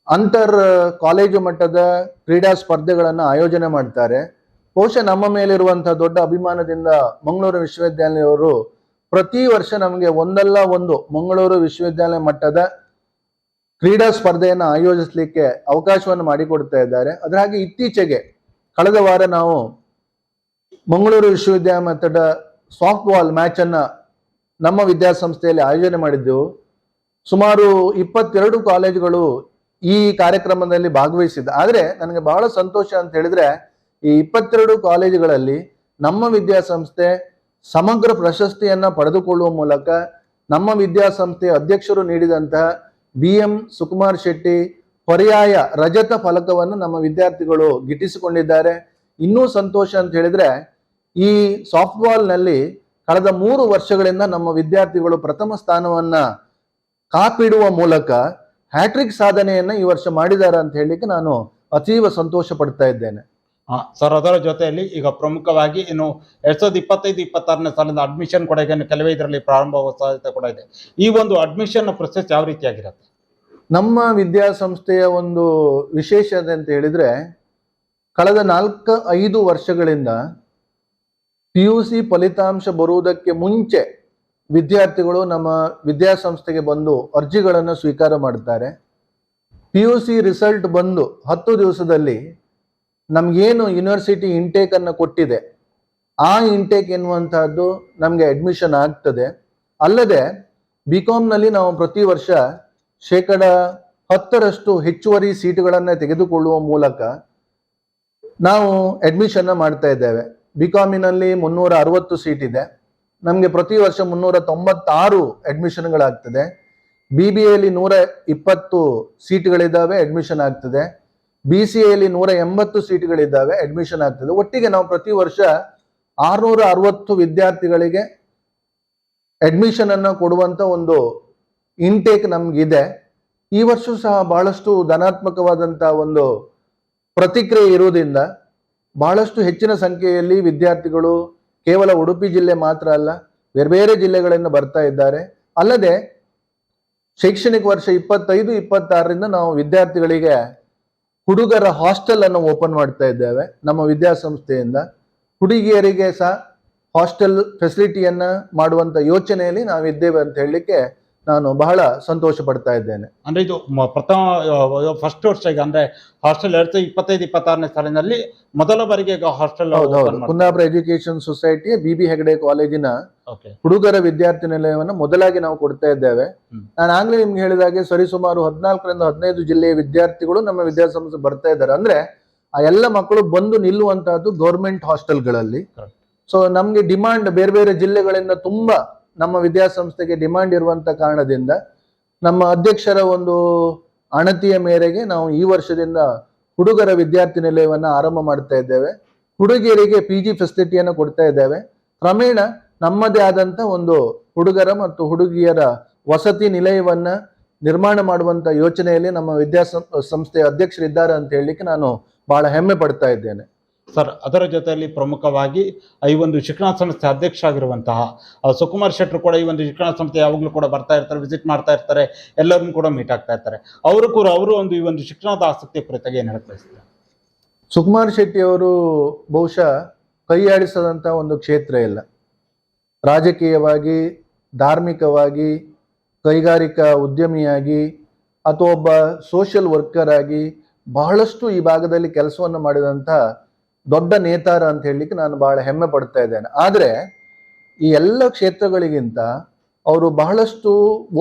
ಅಂತರ್ ಕಾಲೇಜು ಮಟ್ಟದ ಕ್ರೀಡಾ ಸ್ಪರ್ಧೆಗಳನ್ನು ಆಯೋಜನೆ ಮಾಡ್ತಾರೆ. ಬಹುಶಃ ನಮ್ಮ ಮೇಲಿರುವಂತಹ ದೊಡ್ಡ ಅಭಿಮಾನದಿಂದ ಮಂಗಳೂರು ವಿಶ್ವವಿದ್ಯಾಲಯವರು ಪ್ರತಿ ವರ್ಷ ನಮಗೆ ಒಂದಲ್ಲ ಒಂದು ಮಂಗಳೂರು ವಿಶ್ವವಿದ್ಯಾಲಯ ಮಟ್ಟದ ಕ್ರೀಡಾ ಸ್ಪರ್ಧೆಯನ್ನು ಆಯೋಜಿಸಲಿಕ್ಕೆ ಅವಕಾಶವನ್ನು ಮಾಡಿಕೊಡ್ತಾ ಇದ್ದಾರೆ. ಅದರ ಹಾಗೆ ಇತ್ತೀಚೆಗೆ ಕಳೆದ ವಾರ ನಾವು ಮಂಗಳೂರು ವಿಶ್ವವಿದ್ಯಾಲಯ ಮಟ್ಟದ ಸಾಫ್ಟ್ಬಾಲ್ ಮ್ಯಾಚ್ ಅನ್ನ ನಮ್ಮ ವಿದ್ಯಾಸಂಸ್ಥೆಯಲ್ಲಿ ಆಯೋಜನೆ ಮಾಡಿದ್ದೆವು. ಸುಮಾರು ಇಪ್ಪತ್ತೆರಡು ಕಾಲೇಜುಗಳು ಈ ಕಾರ್ಯಕ್ರಮದಲ್ಲಿ ಭಾಗವಹಿಸಿದ್ದ ಆದರೆ ನನಗೆ ಬಹಳ ಸಂತೋಷ ಅಂತ ಹೇಳಿದ್ರೆ ಈ ಇಪ್ಪತ್ತೆರಡು ಕಾಲೇಜುಗಳಲ್ಲಿ ನಮ್ಮ ವಿದ್ಯಾಸಂಸ್ಥೆ ಸಮಗ್ರ ಪ್ರಶಸ್ತಿಯನ್ನ ಪಡೆದುಕೊಳ್ಳುವ ಮೂಲಕ ನಮ್ಮ ವಿದ್ಯಾಸಂಸ್ಥೆಯ ಅಧ್ಯಕ್ಷರು ನೀಡಿದಂತಹ ಬಿ ಎಂ ಸುಕುಮಾರ್ ಶೆಟ್ಟಿ ಪರ್ಯಾಯ ರಜತ ಫಲಕವನ್ನು ನಮ್ಮ ವಿದ್ಯಾರ್ಥಿಗಳು ಗಿಟ್ಟಿಸಿಕೊಂಡಿದ್ದಾರೆ. ಇನ್ನೂ ಸಂತೋಷ ಅಂತ ಹೇಳಿದ್ರೆ, ಈ ಸಾಫ್ಟ್ ಬಾಲ್ನಲ್ಲಿ ಕಳೆದ ಮೂರು ವರ್ಷಗಳಿಂದ ನಮ್ಮ ವಿದ್ಯಾರ್ಥಿಗಳು ಪ್ರಥಮ ಸ್ಥಾನವನ್ನ ಕಾಪಿಡುವ ಮೂಲಕ ಹ್ಯಾಟ್ರಿಕ್ ಸಾಧನೆಯನ್ನ ಈ ವರ್ಷ ಮಾಡಿದ್ದಾರೆ ಅಂತ ಹೇಳಲಿಕ್ಕೆ ನಾನು ಅತೀವ ಸಂತೋಷ ಪಡ್ತಾ ಇದ್ದೇನೆ. ಸರ್, ಅದರ ಜೊತೆಯಲ್ಲಿ ಈಗ ಪ್ರಮುಖವಾಗಿ ಇನ್ನು ಎರಡ್ ಸಾವಿರದ ಇಪ್ಪತ್ತೈದು, ಇಪ್ಪತ್ತಾರನೇ ಸಾಲಿನ ಅಡ್ಮಿಷನ್ ಕೂಡ ಈಗ ಕೆಲವೇ ಇದರಲ್ಲಿ ಪ್ರಾರಂಭವಾಗುವ ಸಾಧ್ಯತೆ ಕೂಡ ಇದೆ. ಈ ಒಂದು ಅಡ್ಮಿಷನ್ ಪ್ರೊಸೆಸ್ ಯಾವ ರೀತಿಯಾಗಿರುತ್ತೆ? ನಮ್ಮ ವಿದ್ಯಾಸಂಸ್ಥೆಯ ಒಂದು ವಿಶೇಷತೆ ಅಂತ ಹೇಳಿದ್ರೆ, ಕಳೆದ ನಾಲ್ಕು, ಐದು ವರ್ಷಗಳಿಂದ ಪಿ ಯು ಸಿ ಫಲಿತಾಂಶ ಬರುವುದಕ್ಕೆ ಮುಂಚೆ ವಿದ್ಯಾರ್ಥಿಗಳು ನಮ್ಮ ವಿದ್ಯಾಸಂಸ್ಥೆಗೆ ಬಂದು ಅರ್ಜಿಗಳನ್ನು ಸ್ವೀಕಾರ ಮಾಡುತ್ತಾರೆ ಪಿ ಯು ಸಿ ರಿಸಲ್ಟ್ ಬಂದು ಹತ್ತು ದಿವಸದಲ್ಲಿ ನಮಗೇನು ಯೂನಿವರ್ಸಿಟಿ ಇಂಟೇಕ್ ಅನ್ನು ಕೊಟ್ಟಿದೆ, ಆ ಇಂಟೇಕ್ ಎನ್ನುವಂತಹದ್ದು ನಮಗೆ ಅಡ್ಮಿಷನ್ ಆಗ್ತದೆ. ಅಲ್ಲದೆ ಬಿ ನಲ್ಲಿ ನಾವು ಪ್ರತಿ ವರ್ಷ ಶೇಕಡ ಹತ್ತರಷ್ಟು ಹೆಚ್ಚುವರಿ ಸೀಟುಗಳನ್ನು ತೆಗೆದುಕೊಳ್ಳುವ ಮೂಲಕ ನಾವು ಅಡ್ಮಿಷನ್ ಮಾಡ್ತಾ ಇದ್ದೇವೆ. ಬಿ ಕಾಮಿನಲ್ಲಿ ಮುನ್ನೂರ ಅರವತ್ತು ಸೀಟ್ ಇದೆ. ನಮಗೆ ಪ್ರತಿ ವರ್ಷ ಮುನ್ನೂರ ತೊಂಬತ್ತಾರು ಅಡ್ಮಿಷನ್ಗಳಾಗ್ತದೆ ಬಿ ಬಿ ಎಲ್ಲಿ ನೂರ ಇಪ್ಪತ್ತು ಸೀಟ್ಗಳಿದ್ದಾವೆ ಅಡ್ಮಿಷನ್ ಆಗ್ತದೆ. ಬಿ ಸಿ ಎಲ್ಲಿ ನೂರ ಎಂಬತ್ತು ಸೀಟ್ಗಳಿದ್ದಾವೆ ಅಡ್ಮಿಷನ್ ಆಗ್ತದೆ. ಒಟ್ಟಿಗೆ ನಾವು ಪ್ರತಿ ವರ್ಷ ಆರ್ನೂರ ಅರವತ್ತು ವಿದ್ಯಾರ್ಥಿಗಳಿಗೆ ಅಡ್ಮಿಷನ್ ಅನ್ನು ಕೊಡುವಂತ ಒಂದು ಇಂಟೇಕ್ ನಮ್ಗಿದೆ. ಈ ವರ್ಷ ಸಹ ಬಹಳಷ್ಟು ಧನಾತ್ಮಕವಾದಂತಹ ಒಂದು ಪ್ರತಿಕ್ರಿಯೆ ಇರುವುದರಿಂದ ಬಹಳಷ್ಟು ಹೆಚ್ಚಿನ ಸಂಖ್ಯೆಯಲ್ಲಿ ವಿದ್ಯಾರ್ಥಿಗಳು ಕೇವಲ ಉಡುಪಿ ಜಿಲ್ಲೆ ಮಾತ್ರ ಅಲ್ಲ, ಬೇರೆ ಬೇರೆ ಜಿಲ್ಲೆಗಳಿಂದ ಬರ್ತಾ ಇದ್ದಾರೆ. ಅಲ್ಲದೆ ಶೈಕ್ಷಣಿಕ ವರ್ಷ ಇಪ್ಪತ್ತೈದು, ಇಪ್ಪತ್ತಾರರಿಂದ ನಾವು ವಿದ್ಯಾರ್ಥಿಗಳಿಗೆ ಹುಡುಗರ ಹಾಸ್ಟೆಲ್ ಅನ್ನು ಓಪನ್ ಮಾಡ್ತಾ ಇದ್ದೇವೆ. ನಮ್ಮ ವಿದ್ಯಾಸಂಸ್ಥೆಯಿಂದ ಹುಡುಗಿಯರಿಗೆ ಸಹ ಹಾಸ್ಟೆಲ್ ಫೆಸಿಲಿಟಿಯನ್ನು ಮಾಡುವಂತ ಯೋಚನೆಯಲ್ಲಿ ನಾವಿದ್ದೇವೆ ಅಂತ ಹೇಳಲಿಕ್ಕೆ ನಾನು ಬಹಳ ಸಂತೋಷ ಪಡ್ತಾ ಇದ್ದೇನೆ. ಅಂದ್ರೆ ಇದು ಪ್ರಥಮ ಫಸ್ಟ್ ವರ್ಷ ಈಗ ಅಂದ್ರೆ ಹಾಸ್ಟೆಲ್ ಎರಡ್ ಸಾವಿರದ ಇಪ್ಪತ್ತೈದು ಇಪ್ಪತ್ತಾರನೇ ಸಾಲಿನಲ್ಲಿ ಮೊದಲ ಬಾರಿಗೆ ಈಗ ಹಾಸ್ಟೆಲ್ ಹೌದೌದು Kundapura education society B B Hegde ಕಾಲೇಜಿನ ಹುಡುಗರ ವಿದ್ಯಾರ್ಥಿ ನಿಲಯವನ್ನು ಮೊದಲಾಗಿ ನಾವು ಕೊಡ್ತಾ ಇದ್ದೇವೆ. ನಾನು ಆಗ್ಲೇ ನಿಮ್ಗೆ ಹೇಳಿದಾಗೆ ಸರಿಸುಮಾರು ಹದಿನಾಲ್ಕರಿಂದ ಹದಿನೈದು ಜಿಲ್ಲೆಯ ವಿದ್ಯಾರ್ಥಿಗಳು ನಮ್ಮ ವಿದ್ಯಾಸಂಸ್ಥೆ ಬರ್ತಾ ಇದ್ದಾರೆ. ಅಂದ್ರೆ ಆ ಎಲ್ಲ ಮಕ್ಕಳು ಬಂದು ನಿಲ್ಲುವಂತಹದ್ದು ಗೌರ್ಮೆಂಟ್ ಹಾಸ್ಟೆಲ್ಗಳಲ್ಲಿ. ಸೊ ನಮ್ಗೆ ಡಿಮಾಂಡ್ ಬೇರೆ ಬೇರೆ ಜಿಲ್ಲೆಗಳಿಂದ ತುಂಬಾ ನಮ್ಮ ವಿದ್ಯಾಸಂಸ್ಥೆಗೆ ಡಿಮಾಂಡ್ ಇರುವಂತ ಕಾರಣದಿಂದ ನಮ್ಮ ಅಧ್ಯಕ್ಷರ ಒಂದು ಅಣತಿಯ ಮೇರೆಗೆ ನಾವು ಈ ವರ್ಷದಿಂದ ಹುಡುಗರ ವಿದ್ಯಾರ್ಥಿ ನಿಲಯವನ್ನು ಆರಂಭ ಮಾಡ್ತಾ ಇದ್ದೇವೆ. ಹುಡುಗಿಯರಿಗೆ ಪಿ ಜಿ ಫೆಸಿಲಿಟಿಯನ್ನು ಕೊಡ್ತಾ ಇದ್ದೇವೆ. ಕ್ರಮೇಣ ನಮ್ಮದೇ ಆದಂತ ಒಂದು ಹುಡುಗರ ಮತ್ತು ಹುಡುಗಿಯರ ವಸತಿ ನಿಲಯವನ್ನ ನಿರ್ಮಾಣ ಮಾಡುವಂತ ಯೋಚನೆಯಲ್ಲಿ ನಮ್ಮ ವಿದ್ಯಾಸಂ, ಸಂಸ್ಥೆಯ ಅಧ್ಯಕ್ಷರಿದ್ದಾರೆ ಅಂತ ಹೇಳಲಿಕ್ಕೆ ನಾನು ಬಹಳ ಹೆಮ್ಮೆ ಪಡ್ತಾ ಇದ್ದೇನೆ. ಸರ್, ಅದರ ಜೊತೆಯಲ್ಲಿ ಪ್ರಮುಖವಾಗಿ ಈ ಒಂದು ಶಿಕ್ಷಣ ಸಂಸ್ಥೆ ಅಧ್ಯಕ್ಷ ಆಗಿರುವಂತಹ ಸುಕುಮಾರ್ ಶೆಟ್ರು ಕೂಡ ಈ ಒಂದು ಶಿಕ್ಷಣ ಸಂಸ್ಥೆ ಯಾವಾಗಲೂ ಕೂಡ ಬರ್ತಾ ಇರ್ತಾರೆ ವಿಸಿಟ್ ಮಾಡ್ತಾ ಇರ್ತಾರೆ, ಎಲ್ಲರನ್ನು ಕೂಡ ಮೀಟ್ ಆಗ್ತಾ ಇರ್ತಾರೆ. ಅವರು ಕೂಡ, ಅವರು ಒಂದು ಈ ಒಂದು ಶಿಕ್ಷಣದ ಆಸಕ್ತಿ ಕುರಿತಾಗಿ ಏನು ಹೇಳ್ತಾ ಇರ್ತಾರೆ ಸುಕುಮಾರ್ ಶೆಟ್ಟಿ ಅವರು ಬಹುಶಃ ಕೈಯಾಡಿಸದಂಥ ಒಂದು ಕ್ಷೇತ್ರ ಇಲ್ಲ. ರಾಜಕೀಯವಾಗಿ, ಧಾರ್ಮಿಕವಾಗಿ, ಕೈಗಾರಿಕಾ ಉದ್ಯಮಿಯಾಗಿ, ಅಥವಾ ಒಬ್ಬ ಸೋಷಿಯಲ್ ವರ್ಕರ್ ಆಗಿ ಬಹಳಷ್ಟು ಈ ಭಾಗದಲ್ಲಿ ಕೆಲಸವನ್ನು ಮಾಡಿದಂತ ದೊಡ್ಡ ನೇತಾರ ಅಂತ ಹೇಳಲಿಕ್ಕೆ ನಾನು ಬಹಳ ಹೆಮ್ಮೆ ಪಡ್ತಾ ಇದ್ದೇನೆ. ಆದರೆ ಈ ಎಲ್ಲ ಕ್ಷೇತ್ರಗಳಿಗಿಂತ ಅವರು ಬಹಳಷ್ಟು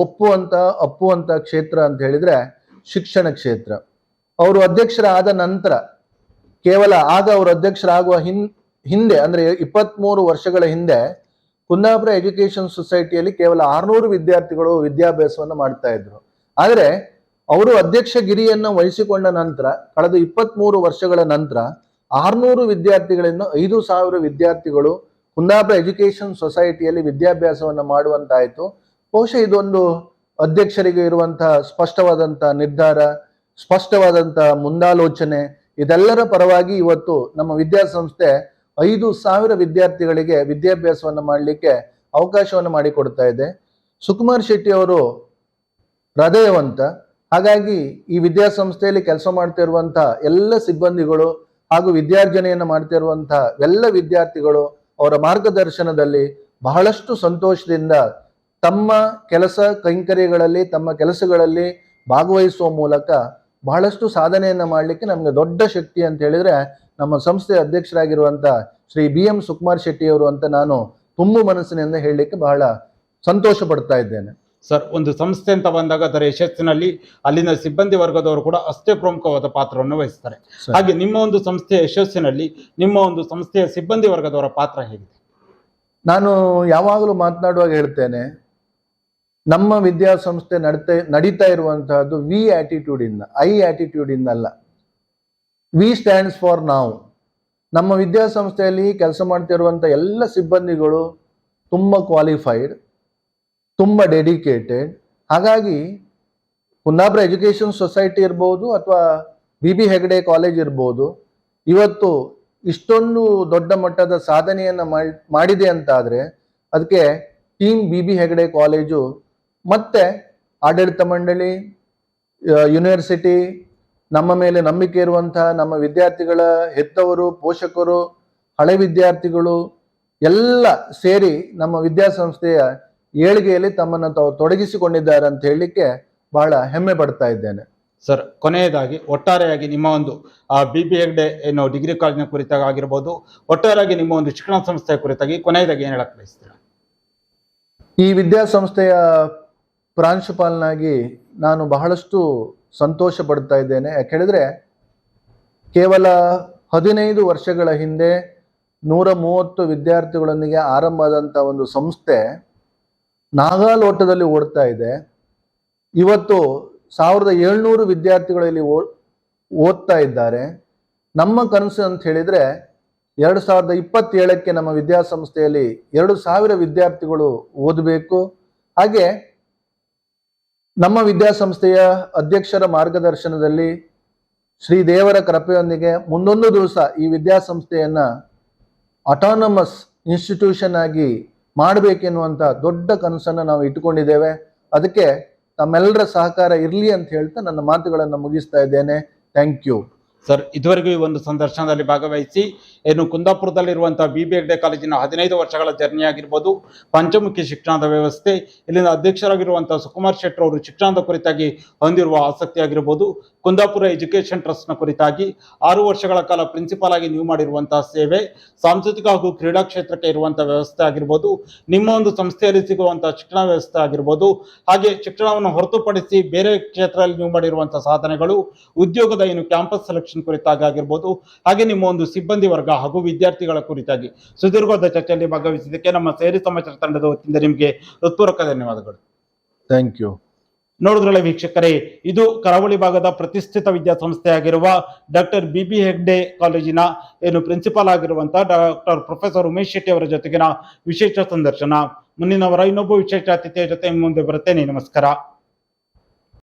ಒಪ್ಪುವಂಥ ಅಪ್ಪುವಂಥ ಕ್ಷೇತ್ರ ಅಂತ ಹೇಳಿದರೆ ಶಿಕ್ಷಣ ಕ್ಷೇತ್ರ. ಅವರು ಅಧ್ಯಕ್ಷರಾದ ನಂತರ, ಕೇವಲ ಆಗ ಅವರು ಅಧ್ಯಕ್ಷರಾಗುವ ಹಿನ್, ಹಿಂದೆ, ಅಂದರೆ ಇಪ್ಪತ್ಮೂರು ವರ್ಷಗಳ ಹಿಂದೆ ಕುಂದಾಪುರ ಎಜುಕೇಶನ್ ಸೊಸೈಟಿಯಲ್ಲಿ ಕೇವಲ ಆರುನೂರು ವಿದ್ಯಾರ್ಥಿಗಳು ವಿದ್ಯಾಭ್ಯಾಸವನ್ನು ಮಾಡ್ತಾ ಇದ್ರು. ಆದರೆ ಅವರು ಅಧ್ಯಕ್ಷ ಗಿರಿಯನ್ನು ವಹಿಸಿಕೊಂಡ ನಂತರ, ಕಳೆದ ಇಪ್ಪತ್ಮೂರು ವರ್ಷಗಳ ನಂತರ ಆರ್ನೂರು ವಿದ್ಯಾರ್ಥಿಗಳಿಂದ ಐದು ಸಾವಿರ ವಿದ್ಯಾರ್ಥಿಗಳು ಕುಂದಾಪುರ ಎಜುಕೇಶನ್ ಸೊಸೈಟಿಯಲ್ಲಿ ವಿದ್ಯಾಭ್ಯಾಸವನ್ನು ಮಾಡುವಂತಾಯಿತು. ಬಹುಶಃ ಇದೊಂದು ಅಧ್ಯಕ್ಷರಿಗೆ ಇರುವಂತಹ ಸ್ಪಷ್ಟವಾದಂತಹ ನಿರ್ಧಾರ ಸ್ಪಷ್ಟವಾದಂತಹ ಮುಂದಾಲೋಚನೆ, ಇದೆಲ್ಲರ ಪರವಾಗಿ ಇವತ್ತು ನಮ್ಮ ವಿದ್ಯಾಸಂಸ್ಥೆ ಐದು ಸಾವಿರ ವಿದ್ಯಾರ್ಥಿಗಳಿಗೆ ವಿದ್ಯಾಭ್ಯಾಸವನ್ನು ಮಾಡಲಿಕ್ಕೆ ಅವಕಾಶವನ್ನು ಮಾಡಿಕೊಡ್ತಾ ಇದೆ. ಸುಕುಮಾರ್ ಶೆಟ್ಟಿ ಅವರು ಹೃದಯವಂತ. ಹಾಗಾಗಿ ಈ ವಿದ್ಯಾಸಂಸ್ಥೆಯಲ್ಲಿ ಕೆಲಸ ಮಾಡ್ತಾ ಎಲ್ಲ ಸಿಬ್ಬಂದಿಗಳು ಹಾಗೂ ವಿದ್ಯಾರ್ಜನೆಯನ್ನು ಮಾಡ್ತಾ ಎಲ್ಲ ವಿದ್ಯಾರ್ಥಿಗಳು ಅವರ ಮಾರ್ಗದರ್ಶನದಲ್ಲಿ ಬಹಳಷ್ಟು ಸಂತೋಷದಿಂದ ತಮ್ಮ ಕೆಲಸ ಕೈಂಕರ್ಯಗಳಲ್ಲಿ, ತಮ್ಮ ಕೆಲಸಗಳಲ್ಲಿ ಭಾಗವಹಿಸುವ ಮೂಲಕ ಬಹಳಷ್ಟು ಸಾಧನೆಯನ್ನು ಮಾಡಲಿಕ್ಕೆ ನಮಗೆ ದೊಡ್ಡ ಶಕ್ತಿ ಅಂತ ಹೇಳಿದ್ರೆ ನಮ್ಮ ಸಂಸ್ಥೆಯ ಅಧ್ಯಕ್ಷರಾಗಿರುವಂಥ ಶ್ರೀ ಬಿ ಎಂ ಸುಕುಮಾರ್ ಶೆಟ್ಟಿಯವರು ಅಂತ ನಾನು ತುಂಬು ಮನಸ್ಸಿನಿಂದ ಹೇಳಲಿಕ್ಕೆ ಬಹಳ ಸಂತೋಷ ಪಡ್ತಾ ಇದ್ದೇನೆ. ಸರ್ ಒಂದು ಸಂಸ್ಥೆ ಅಂತ ಬಂದಾಗ ಅದರ ಯಶಸ್ಸಿನಲ್ಲಿ ಅಲ್ಲಿನ ಸಿಬ್ಬಂದಿ ವರ್ಗದವರು ಕೂಡ ಅಷ್ಟೇ ಪ್ರಮುಖವಾದ ಪಾತ್ರವನ್ನು ವಹಿಸ್ತಾರೆ. ಹಾಗೆ ನಿಮ್ಮ ಒಂದು ಸಂಸ್ಥೆಯ ಯಶಸ್ಸಿನಲ್ಲಿ ನಿಮ್ಮ ಒಂದು ಸಂಸ್ಥೆಯ ಸಿಬ್ಬಂದಿ ವರ್ಗದವರ ಪಾತ್ರ ಹೇಗಿದೆ? ನಾನು ಯಾವಾಗಲೂ ಮಾತನಾಡುವಾಗ ಹೇಳ್ತೇನೆ ನಮ್ಮ ವಿದ್ಯಾಸಂಸ್ಥೆ ನಡತೆ ನಡೀತಾ ಇರುವಂತಹದ್ದು ವಿ ಆಟಿಟ್ಯೂಡ್ ಇಂದ ಐ ಆಟಿಟ್ಯೂಡ್ ಇಂದ ಅಲ್ಲ. ವಿ ಸ್ಟ್ಯಾಂಡ್ಸ್ ಫಾರ್ ನಾವು ನಮ್ಮ ವಿದ್ಯಾಸಂಸ್ಥೆಯಲ್ಲಿ ಕೆಲಸ ಮಾಡ್ತಿರುವಂಥ ಎಲ್ಲ ಸಿಬ್ಬಂದಿಗಳು ತುಂಬ ಕ್ವಾಲಿಫೈಡ್ ತುಂಬ ಡೆಡಿಕೇಟೆಡ್ ಹಾಗಾಗಿ ಕುಂದಾಪುರ ಎಜುಕೇಶನ್ ಸೊಸೈಟಿ ಇರ್ಬೋದು ಅಥವಾ ಬಿ ಬಿ ಹೆಗಡೆ ಕಾಲೇಜ್ ಇರ್ಬೋದು, ಇವತ್ತು ಇಷ್ಟೊಂದು ದೊಡ್ಡ ಮಟ್ಟದ ಸಾಧನೆಯನ್ನು ಮಾಡಿದೆ ಅಂತಾದರೆ ಅದಕ್ಕೆ team B B Hegde college ಮತ್ತೆ ಆಡಳಿತ ಮಂಡಳಿ ಯೂನಿವರ್ಸಿಟಿ ನಮ್ಮ ಮೇಲೆ ನಂಬಿಕೆ ಇರುವಂತಹ ನಮ್ಮ ವಿದ್ಯಾರ್ಥಿಗಳ ಹೆತ್ತವರು, ಪೋಷಕರು, ಹಳೆ ವಿದ್ಯಾರ್ಥಿಗಳು ಎಲ್ಲ ಸೇರಿ ನಮ್ಮ ವಿದ್ಯಾಸಂಸ್ಥೆಯ ಏಳಿಗೆಯಲ್ಲಿ ತಮ್ಮನ್ನು ತಾವು ತೊಡಗಿಸಿಕೊಂಡಿದ್ದಾರೆ ಅಂತ ಹೇಳಲಿಕ್ಕೆ ಬಹಳ ಹೆಮ್ಮೆ ಪಡ್ತಾ ಇದ್ದೇನೆ. ಸರ್ ಕೊನೆಯದಾಗಿ ಒಟ್ಟಾರೆಯಾಗಿ ನಿಮ್ಮ ಒಂದು ಬಿ ಬಿ ಹೆಗ್ಡೆ ಏನು ಡಿಗ್ರಿ ಕಾಲೇಜಿನ ಕುರಿತಾಗಿ ಆಗಿರ್ಬೋದು ಒಟ್ಟಾರೆಯಾಗಿ ನಿಮ್ಮ ಒಂದು ಶಿಕ್ಷಣ ಸಂಸ್ಥೆಯ ಕುರಿತಾಗಿ ಕೊನೆಯದಾಗಿ ಏನು ಹೇಳಕ್ ಬಯಸ್ತೀರಾ? ಈ ವಿದ್ಯಾಸಂಸ್ಥೆಯ ಪ್ರಾಂಶುಪಾಲನಾಗಿ ನಾನು ಬಹಳಷ್ಟು ಸಂತೋಷ ಪಡ್ತಾ ಇದ್ದೇನೆ. ಯಾಕೆ ಹೇಳಿದ್ರೆ ಕೇವಲ ಹದಿನೈದು ವರ್ಷಗಳ ಹಿಂದೆ ನೂರ ಮೂವತ್ತು ವಿದ್ಯಾರ್ಥಿಗಳೊಂದಿಗೆ ಆರಂಭ ಆದಂಥ ಒಂದು ಸಂಸ್ಥೆ ನಾಗಾಲೋಟದಲ್ಲಿ ಓಡ್ತಾ ಇದೆ. ಇವತ್ತು ಸಾವಿರದ ಏಳ್ನೂರು ವಿದ್ಯಾರ್ಥಿಗಳಲ್ಲಿ ಓ, ಓದ್ತಾ ಇದ್ದಾರೆ. ನಮ್ಮ ಕನಸು ಅಂತ ಹೇಳಿದ್ರೆ ಎರಡು ಸಾವಿರದ ಇಪ್ಪತ್ತೇಳಕ್ಕೆ ನಮ್ಮ ವಿದ್ಯಾಸಂಸ್ಥೆಯಲ್ಲಿ ಎರಡು ಸಾವಿರ ವಿದ್ಯಾರ್ಥಿಗಳು ಓದಬೇಕು. ಹಾಗೆ ನಮ್ಮ ವಿದ್ಯಾಸಂಸ್ಥೆಯ ಅಧ್ಯಕ್ಷರ ಮಾರ್ಗದರ್ಶನದಲ್ಲಿ ಶ್ರೀ ದೇವರ ಕೃಪೆಯೊಂದಿಗೆ ಮುಂದೊಂದು ದಿವಸ ಈ ವಿದ್ಯಾಸಂಸ್ಥೆಯನ್ನ ಅಟಾನಮಸ್ ಇನ್ಸ್ಟಿಟ್ಯೂಷನ್ ಆಗಿ ಮಾಡಬೇಕೆನ್ನುವಂತ ದೊಡ್ಡ ಕನಸನ್ನು ನಾವು ಇಟ್ಟುಕೊಂಡಿದ್ದೇವೆ. ಅದಕ್ಕೆ ತಮ್ಮೆಲ್ಲರ ಸಹಕಾರ ಇರಲಿ ಅಂತ ಹೇಳ್ತಾ ನನ್ನ ಮಾತುಗಳನ್ನು ಮುಗಿಸ್ತಾ ಇದ್ದೇನೆ. ಥ್ಯಾಂಕ್ ಯು ಸರ್, ಇದುವರೆಗೂ ಈ ಒಂದು ಸಂದರ್ಶನದಲ್ಲಿ ಭಾಗವಹಿಸಿ, ಏನು ಕುಂದಾಪುರದಲ್ಲಿರುವಂತಹ ಬಿ ಬಿ ಹೆಗ್ಡೆ ಕಾಲೇಜಿನ ಹದಿನೈದು ವರ್ಷಗಳ ಜರ್ನಿ ಆಗಿರ್ಬೋದು, ಪಂಚಮುಖಿ ಶಿಕ್ಷಣದ ವ್ಯವಸ್ಥೆ, ಇಲ್ಲಿನ ಅಧ್ಯಕ್ಷರಾಗಿರುವಂತಹ ಸುಕುಮಾರ್ ಶೆಟ್ಟರ್ ಅವರು ಶಿಕ್ಷಣದ ಕುರಿತಾಗಿ ಹೊಂದಿರುವ ಆಸಕ್ತಿ ಆಗಿರ್ಬೋದು, ಕುಂದಾಪುರ ಎಜುಕೇಶನ್ ಟ್ರಸ್ಟ್ನ ಕುರಿತಾಗಿ ಆರು ವರ್ಷಗಳ ಕಾಲ ಪ್ರಿನ್ಸಿಪಾಲ್ ಆಗಿ ನೀವು ಮಾಡಿರುವಂತಹ ಸೇವೆ, ಸಾಂಸ್ಕೃತಿಕ ಹಾಗೂ ಕ್ರೀಡಾ ಕ್ಷೇತ್ರಕ್ಕೆ ಇರುವಂತಹ ವ್ಯವಸ್ಥೆ ಆಗಿರ್ಬೋದು, ನಿಮ್ಮ ಒಂದು ಸಂಸ್ಥೆಯಲ್ಲಿ ಸಿಗುವಂತಹ ಶಿಕ್ಷಣ ವ್ಯವಸ್ಥೆ ಆಗಿರ್ಬೋದು, ಹಾಗೆ ಶಿಕ್ಷಣವನ್ನು ಹೊರತುಪಡಿಸಿ ಬೇರೆ ಕ್ಷೇತ್ರದಲ್ಲಿ ನೀವು ಮಾಡಿರುವಂತಹ ಸಾಧನೆಗಳು, ಉದ್ಯೋಗದ ಏನು ಕ್ಯಾಂಪಸ್ ಸೆಲೆಕ್ಷನ್ ಕುರಿತಾಗಿ ಆಗಿರ್ಬೋದು ಹಾಗೆ ನಿಮ್ಮ ಒಂದು ಸಿಬ್ಬಂದಿ ವರ್ಗ ಹಾಗೂ ವಿದ್ಯಾರ್ಥಿಗಳ ಕುರಿತಾಗಿ. ಸುದೀರ್ಘವಾದ ಚರ್ಚೆಯಲ್ಲಿ ಭಾಗವಹಿಸಿದ್ದಕ್ಕೆ ನಮ್ಮ ಸೇರಿ ಸಮಾಚಾರ ತಂಡದ ವತಿಯಿಂದ ನಿಮಗೆ ಹೃತ್ಪೂರ್ವಕ ಧನ್ಯವಾದಗಳು. ಥ್ಯಾಂಕ್ ಯು ನೋಡಿದ್ರಲ್ಲ ವೀಕ್ಷಕರೇ ಇದು ಕರಾವಳಿ ಭಾಗದ ಪ್ರತಿಷ್ಠಿತ ವಿದ್ಯಾಸಂಸ್ಥೆಯಾಗಿರುವ ಡಾಕ್ಟರ್ ಬಿ ಬಿ ಹೆಗ್ಡೆ ಕಾಲೇಜಿನ ಏನು ಪ್ರಿನ್ಸಿಪಾಲ್ ಆಗಿರುವಂತಹ ಡಾಕ್ಟರ್ ಪ್ರೊಫೆಸರ್ ಉಮೇಶ್ ಶೆಟ್ಟಿ ಅವರ ಜೊತೆಗಿನ ವಿಶೇಷ ಸಂದರ್ಶನ. ಮುಂದಿನವರ ಇನ್ನೊಬ್ಬ ವಿಶೇಷ ಅತಿಥಿಯ ಜೊತೆ ಮುಂದೆ ಬರುತ್ತೇನೆ. ನಮಸ್ಕಾರ.